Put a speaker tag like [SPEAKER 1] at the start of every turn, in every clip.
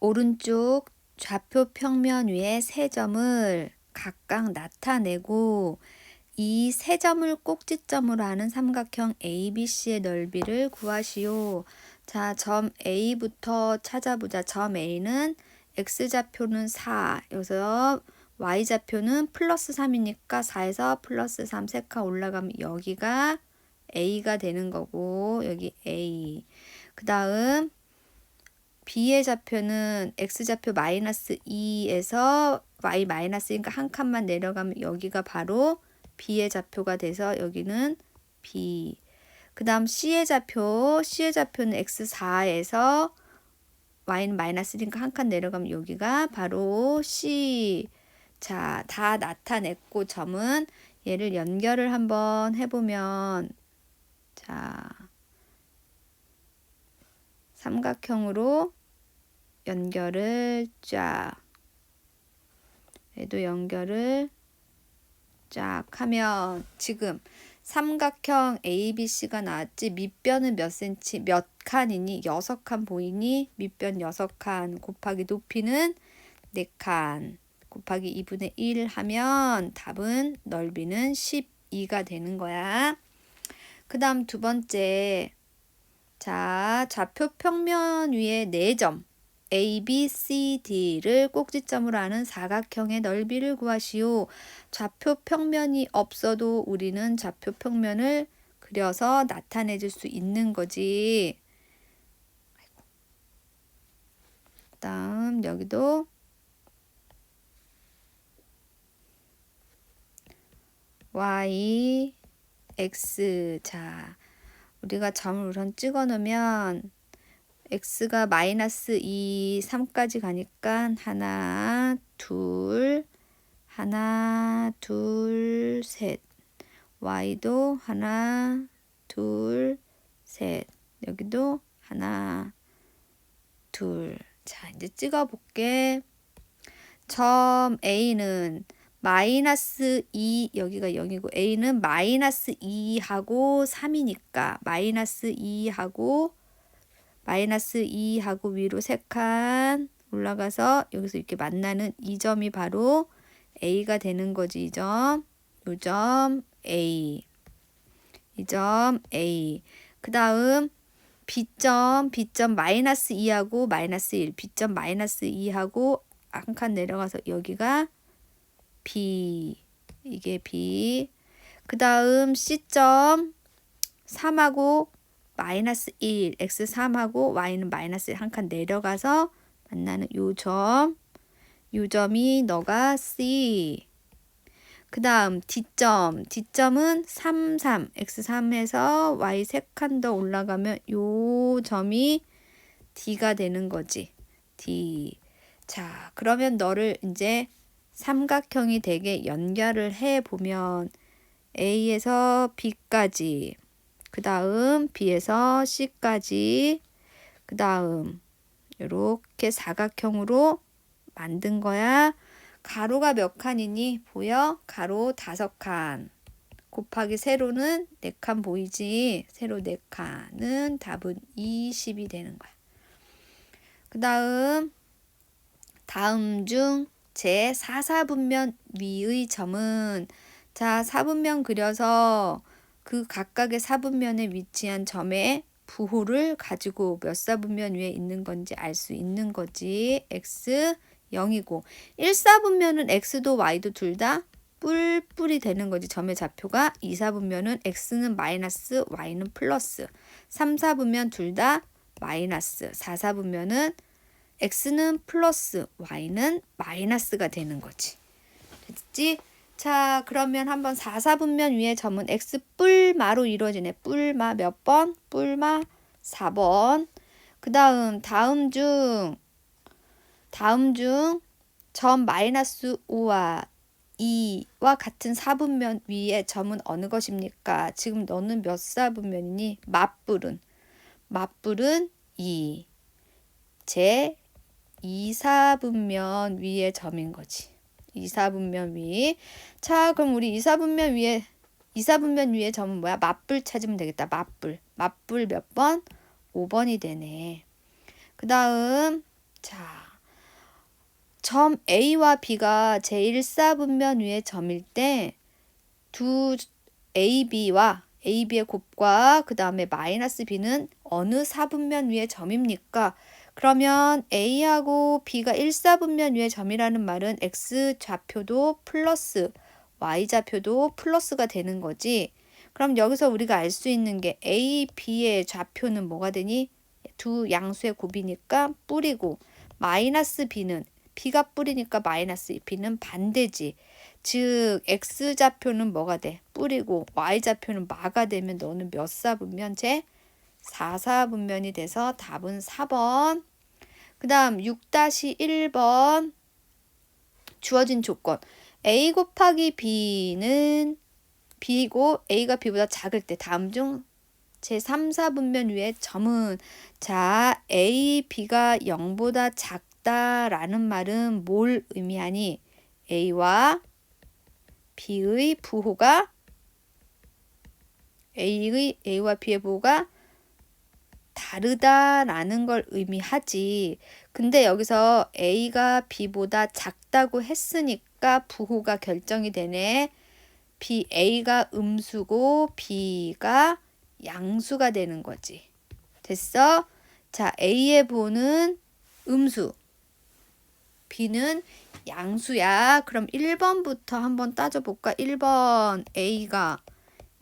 [SPEAKER 1] 오른쪽 좌표 평면 위에 세 점을 각각 나타내고 이 세 점을 꼭지점으로 하는 삼각형 ABC의 넓이를 구하시오. 자, 점 A부터 찾아보자. 점 A는 X좌표는 4. 여기서 Y좌표는 플러스 3이니까 4에서 플러스 3 세칸 올라가면 여기가 A가 되는 거고 여기 A. 그 다음 B의 좌표는 X좌표 마이너스 2에서 Y 마이너스니까 한 칸만 내려가면 여기가 바로 B의 좌표가 돼서 여기는 B. 그 다음 C의 좌표, C의 좌표는 X4에서 Y는 마이너스니까 한 칸 내려가면 여기가 바로 C. 자, 다 나타냈고 점은 얘를 연결을 한번 해보면 자, 삼각형으로 연결을 쫙. 얘도 연결을 쫙 하면 지금 삼각형 ABC가 나왔지? 밑변은 몇 센치 몇 칸이니? 여섯 칸 보이니? 밑변 여섯 칸 곱하기 높이는 네 칸 곱하기 2분의 1 하면 답은 넓이는 12가 되는 거야. 그 다음 두 번째. 자 좌표 평면 위에 4점 A, B, C, D를 꼭지점으로 하는 사각형의 넓이를 구하시오. 좌표 평면이 없어도 우리는 좌표 평면을 그려서 나타내 줄 수 있는 거지. 다음 여기도 Y, X. 자, 우리가 점을 우선 찍어 놓으면 x가 마이너스 2, 3까지 가니까 하나, 둘, 하나, 둘, 셋. y도 하나, 둘, 셋. 여기도 하나, 둘. 자, 이제 찍어 볼게. 점 A는 마이너스 2 여기가 0이고 A는 마이너스 2하고 3이니까 마이너스 2하고 마이너스 2하고 위로 3칸 올라가서 여기서 이렇게 만나는 이 점이 바로 A가 되는 거지 이 점. 요점 A. 이 점 A. 그 다음 B점, B점 마이너스 2하고 마이너스 1, B점 마이너스 2하고 한 칸 내려가서 여기가 B. 이게 B. 그 다음 C점 3하고 마이너스 1, x3하고 y는 마이너스 1 한 칸 내려가서 만나는 요 점, 요 점이 너가 C. 그 다음 D점, D점은 3, 3, x3에서 y 3칸 더 올라가면 요 점이 D가 되는 거지. D. 자, 그러면 너를 이제 삼각형이 되게 연결을 해 보면 A에서 B까지 그 다음 B에서 C까지 그 다음 이렇게 사각형으로 만든 거야. 가로가 몇 칸이니? 보여? 가로 다섯 칸. 곱하기 세로는 네 칸 보이지? 세로 네 칸은 답은 20이 되는 거야. 그 다음 다음 중 제 4사분면 위의 점은 자 4분면 그려서 그 각각의 사분면에 위치한 점의 부호를 가지고 몇 사분면 위에 있는 건지 알 수 있는 거지. x 0이고 1사분면은 x도 y도 둘 다 뿔뿔이 되는 거지. 점의 좌표가 2사분면은 x는 마이너스 y는 플러스 3사분면 둘 다 마이너스 4사분면은 x는 플러스 y는 마이너스가 되는 거지. 됐지? 자, 그러면 한번 4, 4분면 위에 점은 x 뿔마로 이루어지네. 뿔마 몇 번? 뿔마 4번. 그 다음, 다음 중, 다음 중, 점 마이너스 5와 2와 같은 4분면 위에 점은 어느 것입니까? 지금 너는 몇 4분면이니? 맞불은. 맞불은 2. 제 2, 4분면 위에 점인 거지. 이사분면 위. 자, 그럼 우리 이사분면 위에 이사분면 위에 점은 뭐야? 맞불 찾으면 되겠다. 맞불. 맞불 몇 번? 5번이 되네. 그 다음, 자, 점 A와 B가 제1사분면 위의 점일 때 두 AB와 AB의 곱과 그 다음에 마이너스 B는 어느 사분면 위의 점입니까? 그러면 A하고 B가 1사분면 위의 점이라는 말은 X 좌표도 플러스 Y 좌표도 플러스가 되는 거지. 그럼 여기서 우리가 알 수 있는 게 A, B의 좌표는 뭐가 되니? 두 양수의 곱이니까 뿌리고 마이너스 B는 B가 뿌리니까 마이너스 B는 반대지. 즉 X 좌표는 뭐가 돼? 뿌리고 Y 좌표는 마가 되면 너는 몇 사분면 제? 4사분면이 돼서 답은 4번. 그 다음 6-1번 주어진 조건 A 곱하기 B는 B고 A가 B보다 작을 때 다음 중 제3, 4분면 위의 점은 자 A, B가 0보다 작다라는 말은 뭘 의미하니? A와 B의 부호가 A의 A와 B의 부호가 다르다라는 걸 의미하지. 근데 여기서 A가 B보다 작다고 했으니까 부호가 결정이 되네. B, A가 음수고 B가 양수가 되는 거지. 됐어? 자, A의 부호는 음수. B는 양수야. 그럼 1번부터 한번 따져볼까? 1번 A가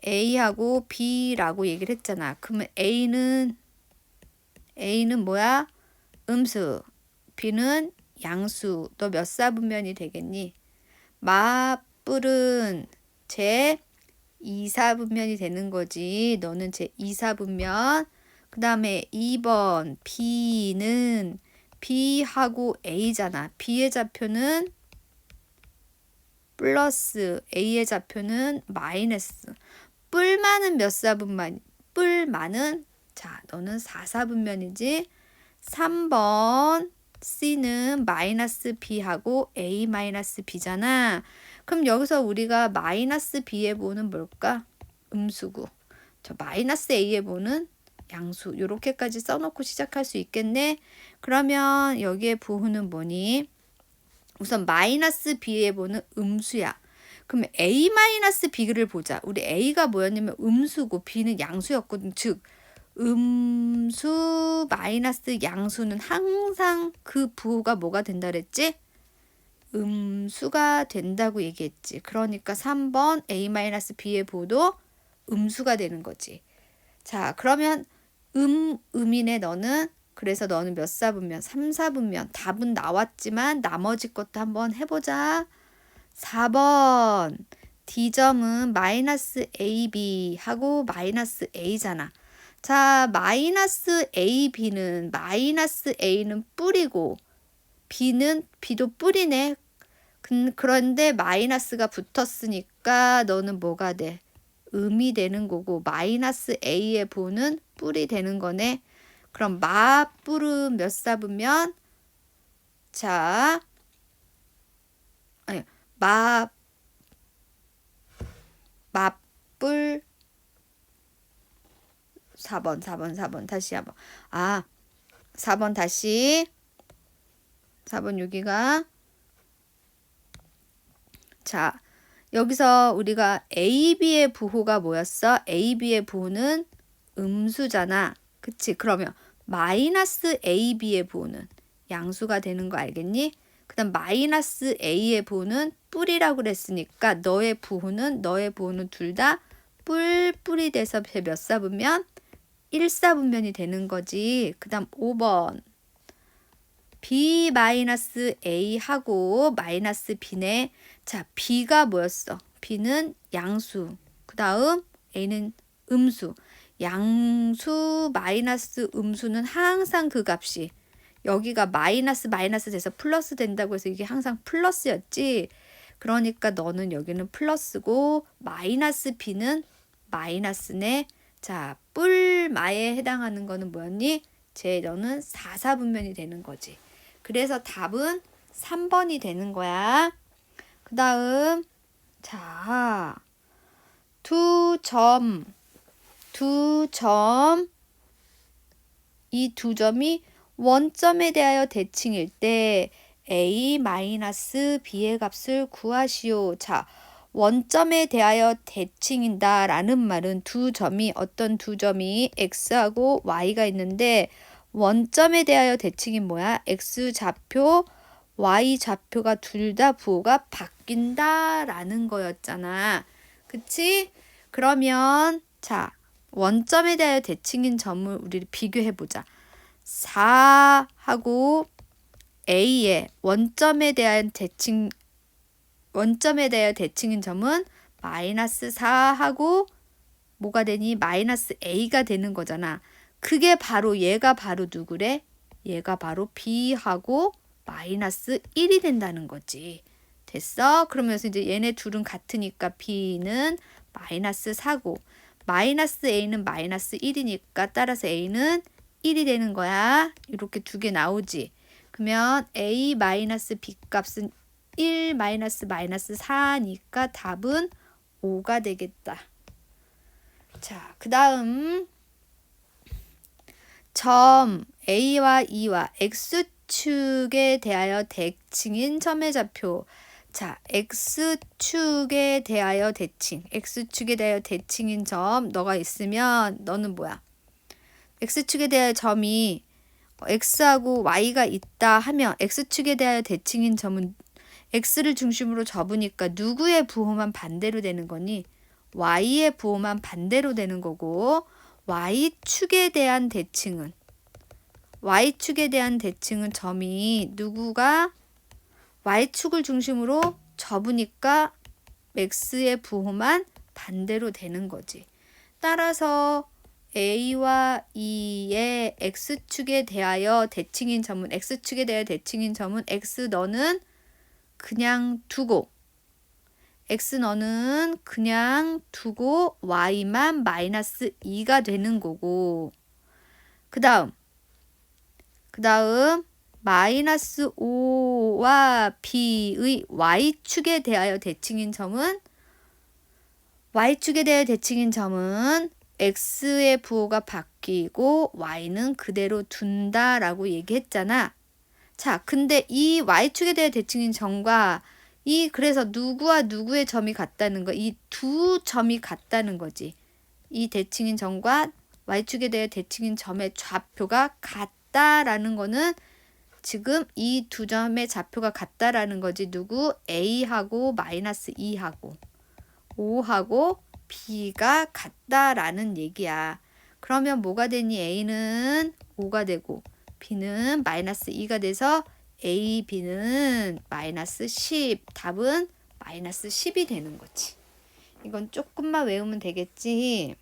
[SPEAKER 1] A하고 B라고 얘기를 했잖아. 그러면 A는 A는 뭐야? 음수. B는 양수. 너 몇 사분면이 되겠니? 맞불은 제 2사분면이 되는 거지. 너는 제 2사분면. 그 다음에 2번 B는 B하고 A잖아. B의 좌표는 플러스 A의 좌표는 마이너스. 뿔만은 몇 사분만? 뿔만은 자, 너는 4사분면이지. 3번 C는 마이너스 B하고 A 마이너스 B잖아. 그럼 여기서 우리가 마이너스 B의 보는 뭘까? 음수고. 저 마이너스 A의 보는 양수. 요렇게까지 써놓고 시작할 수 있겠네. 그러면 여기에 부호는 뭐니? 우선 마이너스 B의 보는 음수야. 그럼 A 마이너스 B를 보자. 우리 A가 뭐였냐면 음수고 B는 양수였거든. 즉 음수 마이너스 양수는 항상 그 부호가 뭐가 된다 그랬지? 음수가 된다고 얘기했지. 그러니까 3번 A 마이너스 B의 부호도 음수가 되는 거지. 자, 그러면 음, 음이네 너는. 그래서 너는 몇 사분면? 3, 4분면. 답은 나왔지만 나머지 것도 한번 해 보자. 4번. D점은 마이너스 AB 하고 마이너스 A잖아. 자, 마이너스 AB는 마이너스 A는 뿌리고 B는 B도 뿌리네. 근- 그런데 마이너스가 붙었으니까 너는 뭐가 돼? 음이 되는 거고 마이너스 A의 보는 뿔이 되는 거네. 그럼 마뿔은 몇 사분면? 자, 아니 마 마뿔 4번 4번 4번 다시 한번 아 4번 다시 4번 여기가 자 여기서 우리가 AB의 부호가 뭐였어? AB의 부호는 음수잖아. 그치? 그러면 마이너스 AB의 부호는 양수가 되는 거 알겠니? 그 다음 마이너스 A의 부호는 뿔이라고 그랬으니까 너의 부호는 너의 부호는 둘 다 뿔, 뿔이 돼서 몇 사분면? 1사분면이 되는 거지. 그 다음 5번 B 마이너스 A 하고 마이너스 B네. 자, B가 뭐였어? B는 양수. 그 다음 A는 음수. 양수 마이너스 음수는 항상 그 값이 여기가 마이너스 마이너스 돼서 플러스 된다고 해서 이게 항상 플러스였지. 그러니까 너는 여기는 플러스고 마이너스 B는 마이너스네. 자, 뿔마에 해당하는 거는 뭐였니? 제 너는 4사분면이 되는 거지. 그래서 답은 3번이 되는 거야. 그 다음, 자, 두 점, 두 점, 이 두 점이 원점에 대하여 대칭일 때 a 마이너스 b의 값을 구하시오. 자, 원점에 대하여 대칭인다 라는 말은 두 점이 어떤 두 점이 x하고 y가 있는데 원점에 대하여 대칭이 뭐야? x 좌표, y 좌표가 둘 다 부호가 바뀐다 라는 거였잖아. 그치? 그러면 자, 원점에 대하여 대칭인 점을 우리 비교해 보자. 4하고 A의 원점에 대한 대칭 원점에 대하여 대칭인 점은 마이너스 4하고 뭐가 되니? 마이너스 A가 되는 거잖아. 그게 바로 얘가 바로 누구래? 얘가 바로 B하고 마이너스 1이 된다는 거지. 됐어? 그러면서 이제 얘네 둘은 같으니까 B는 마이너스 4고 마이너스 A는 마이너스 1이니까 따라서 A는 1이 되는 거야. 이렇게 두 개 나오지. 그러면 A 마이너스 B 값은 1 마이너스 마이너스 4니까 답은 5가 되겠다. 자, 그 다음 점 A와 E와 X축에 대하여 대칭인 점의 좌표. 자, X축에 대하여 대칭. X축에 대하여 대칭인 점 너가 있으면 너는 뭐야? X축에 대하여 점이 X하고 Y가 있다 하면 X축에 대하여 대칭인 점은 X를 중심으로 접으니까 누구의 부호만 반대로 되는 거니? Y의 부호만 반대로 되는 거고 Y축에 대한 대칭은 Y축에 대한 대칭은 점이 누구가 Y축을 중심으로 접으니까 X의 부호만 반대로 되는 거지. 따라서 A와 E의 X축에 대하여 대칭인 점은 X축에 대하여 대칭인 점은 X 너는 그냥 두고 X 너는 그냥 두고 Y만 마이너스 2가 되는 거고 그 다음 그 다음 마이너스 5와 B의 Y축에 대하여 대칭인 점은 Y축에 대하여 대칭인 점은 X의 부호가 바뀌고 Y는 그대로 둔다라고 얘기했잖아. 자, 근데 이 Y축에 대해 대칭인 점과 이 그래서 누구와 누구의 점이 같다는 거, 이 두 점이 같다는 거지. 이 대칭인 점과 Y축에 대해 대칭인 점의 좌표가 같다라는 거는 지금 이 두 점의 좌표가 같다라는 거지. 누구? A하고 마이너스 2하고 5하고 B가 같다라는 얘기야. 그러면 뭐가 되니? A는 5가 되고 B는 마이너스 2가 돼서 A, B는 마이너스 10. 답은 마이너스 10이 되는 거지. 이건 조금만 외우면 되겠지.